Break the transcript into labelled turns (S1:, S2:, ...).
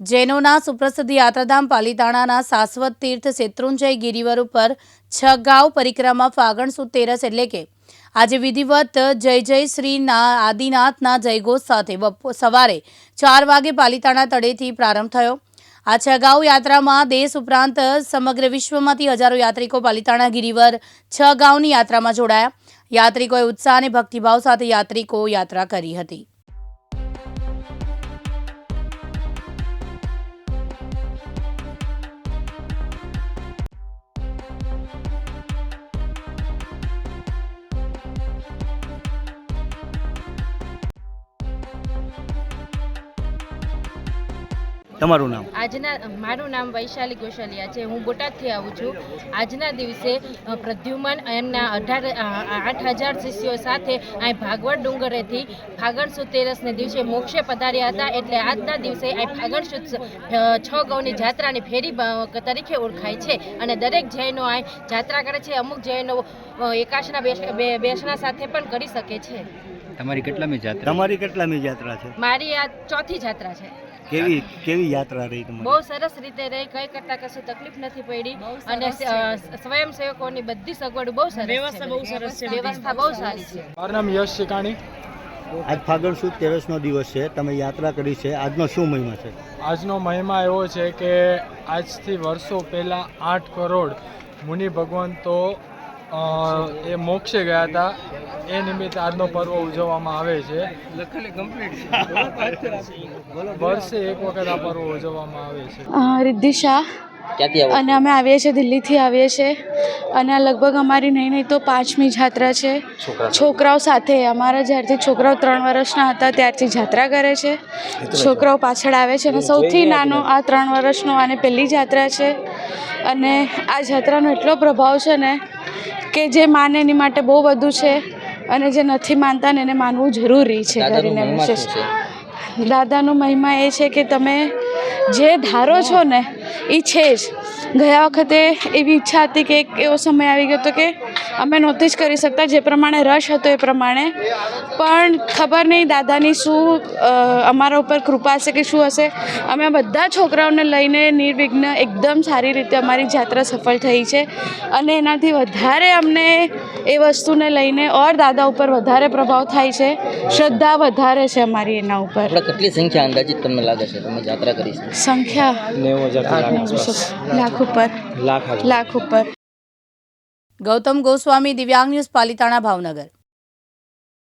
S1: જૈનોના સુપ્રસિદ્ધ યાત્રાધામ પાલીતાણાના શાશ્વત તીર્થ શેત્રુંજય ગિરિવર ઉપર છ ગાંવ પરિક્રમા ફાગણ સુદ તેરસ એટલે કે આજે વિધિવત જય જય શ્રીના આદિનાથના જયઘોષ સાથે બપો, સવારે ચાર વાગે પાલીતાણા તળેથી પ્રારંભ થયો. આ છ ગાંવ યાત્રામાં દેશ ઉપરાંત સમગ્ર વિશ્વમાંથી હજારો યાત્રિકો પાલીતાણા ગિરિવર છ ગાંવની યાત્રામાં જોડાયા. યાત્રિકોએ ઉત્સાહ અને ભક્તિભાવ સાથે યાત્રિકો યાત્રા કરી હતી.
S2: તમારું નામ?
S3: આજના મારું નામ વૈશાલી ગોશાલિયા છે. હું બોટાદથી આવું છું. આજના દિવસે પ્રદ્યુમન એમના અઢાર આઠ હજાર શિષ્યો સાથે અહીં ભાગવત ડુંગરેથી ફાગણ સુદ તેરસને દિવસે મોક્ષે પધાર્યા હતા. એટલે આજના દિવસે અહીં ફાગણ સુદ છ ગૌની જાત્રાની ફેરી તરીકે ઓળખાય છે. અને દરેક જૈનો અહીં જાત્રા કરે છે. અમુક જૈનો એકાશના બેસણા સાથે પણ કરી શકે છે.
S4: તમારી કેટલામી જાત્રા?
S2: તમારી કેટલામી જાત્રા છે?
S3: મારી આ ચોથી જાત્રા છે.
S2: કેવી કેવી યાત્રા રહી
S3: બહુ સરસ રીતે રહી. કઈ કરતા કશું તકલીફ નથી પડી. અને સ્વયંસેવકોની બધી સગવડ બહુ સરસ વ્યવસ્થા બહુ સરસ છે. વ્યવસ્થા બહુ સારી છે.
S5: મારું નામ યશ શિકાણી
S2: આજ ફાગણ સુદ તેરસનો દિવસ છે. તમે યાત્રા કરી છે. આજનો શું મહિમા છે?
S5: આજનો મહિમા એવો છે કે આજથી વર્ષો પહેલાં આઠ કરોડ મુનિ ભગવંતો એ મોક્ષે ગયા હતા. એ નિમિત્તે આજનો પર્વ ઉજવવામાં આવે છે. વર્ષે એક વખત આ પર્વ ઉજવવામાં આવે છે.
S6: રિદ્ધિ શાહ
S4: ક્યાંથી આવો
S6: અને અમે આવીએ છીએ દિલ્હીથી આવીએ છીએ. અને આ લગભગ અમારી નહીં નહીં તો પાંચમી જાત્રા છે. છોકરાઓ સાથે? અમારા જ્યારથી છોકરાઓ ત્રણ વર્ષના હતા ત્યારથી જાત્રા કરે છે. છોકરાઓ પાછળ આવે છે. અને સૌથી નાનો આ ત્રણ વર્ષનો આને પહેલી જાત્રા છે. અને આ જાત્રાનો એટલો પ્રભાવ છે ને કે જે માને એની માટે બહુ બધું છે અને જે નથી માનતા ને એને માનવું જરૂરી છે કરીને વિશેષ દાદાનો મહિમા એ છે કે તમે જે ધારો છો ને એ છે જ. ગયા વખતે એવી ઈચ્છા હતી કે એક એવો સમય આવી ગયો હતો કે અમે નહોતી જ કરી શકતા જે પ્રમાણે રશ હતો એ પ્રમાણે. પણ ખબર નહીં દાદાની શું અમારા ઉપર કૃપા હશે કે શું હશે. અમે બધા છોકરાઓને લઈને નિર્વિઘ્ન એકદમ સારી રીતે અમારી જાત્રા સફળ થઈ છે. અને એનાથી વધારે અમને એ વસ્તુને લઈને ઓર દાદા ઉપર વધારે પ્રભાવ થાય છે. શ્રદ્ધા વધારે છે અમારી એના ઉપર.
S4: કેટલી સંખ્યા અંદાજિત તમને લાગે છે? તમે જાત્રા કરી છે?
S6: સંખ્યા? લાખ ઉપર. લાખ ઉપર.
S1: ગૌતમ ગોસ્વામી દિવ્યાંગ ન્યૂઝ પાલિતાણા ભાવનગર.